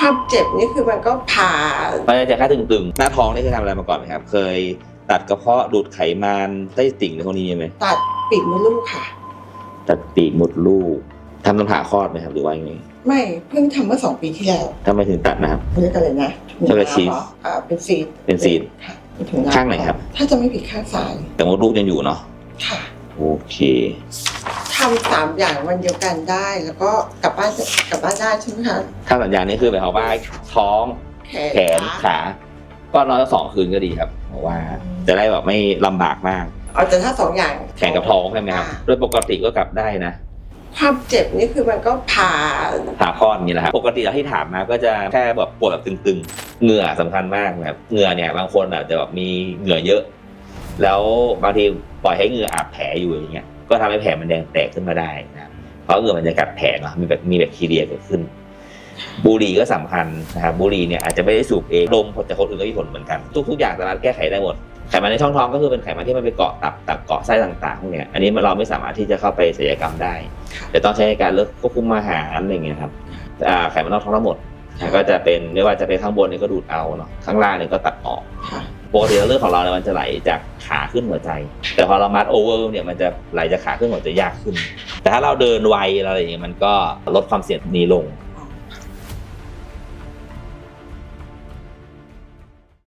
ความเจ็บนี่คือมันก็ผ่ามันจะแค่ตึงๆ หน้าท้องนี่เคยทำอะไรมาก่อนไหมครับ เคยตัดกระเพาะดูดไขมันไส้ติ่งในพวกนี้ไหมตัดปีกมดลูกค่ะ ตัดปีกมดลูกทำตำผ่าคลอดไหมครับหรือว่ายังไงไม่เพิ่งทำเมื่อสองปีที่แล้วทำไมถึงตัดนะครับ เรียกอะไรนะช็อกโกแลตชีสอ่าเป็นซีดเป็นซีดค่ะถึน้ำข้างไหนครับ ถ้าจะไม่ผิดข้างซ้ายแต่มดลูกยังอยู่เนาะค่ะ โอเค ทำสามอย่างวันเดียวกันได้ แล้วก็กลับบ้านกลับบ้านได้ใช่ไหมคะถ้าสัญญาณนี้คือหมายความว่าท้องแขแขนขา ก็นอนสักสองคืนก็ดีครับเพราะว่าจะได้แบบไม่ลำบากมาก เอาแต่ถ้าสองอย่างแขนกับท้องใช่ไหมครับอ่าโดยปกติก็กลับได้นะความเจ็บนี่คือมันก็ผ่าผ่าคลอดอย่างนี้แหละครับปกติเราที่ถามมาก็จะแค่แบบปวดแบบตึงๆเหงื่อสำคัญมากนะครับเหงื่อเนี่ยบางคนอาจจะแบบมีเหงื่อเยอะ แล้วบางทีปล่อยให้เหงื่ออาบแผลอยู่อย่างเงี้ย ก็ทำให้แผลมันแดงแตกขึ้นมาได้นะครับเพราะเหงื่อมันจะกัดแผลเนาะมีแบบมีแบคทีเรียเกิดขึ้น บุหรี่ก็สำคัญนะครับบุหรี่เนี่ยอาจจะไม่ได้สูบเองดมจากคนอื่นก็มีผลเหมือนกัน ทุกๆอย่างสามารถแก้ไขได้หมดไขมันในช่องท้องก็คือเป็นไขมันที่มันไปเกาะตับตับเกาะไส้ต่างๆพวกเนี้ยอันนี้เราไม่สามารถที่จะเข้าไปศัลยกรรมได้จะต้องใช้การเลือกควบคุมอาหารอะไรอย่างเงี้ยครับอ่าไขมันนอกท้องทั้งหมดนะก็จะเป็นไม่ว่าจะเป็นข้างบนนี่ก็ดูดเอาเนาะข้างล่างนี่ก็ตัดออกค่ะปกติแล้วเลือดของเราเนี่ยมันจะไหลจาก ขาขึ้นหัวใจ แต่พอเรามัดโอเวอร์เนี่ยมันจะไหลจากขาขึ้นหัวใจยากขึ้น แต่ถ้าเราเดินไวอะไรอย่างเงี้ยมันก็ลดความเสี่ยงนี้ลง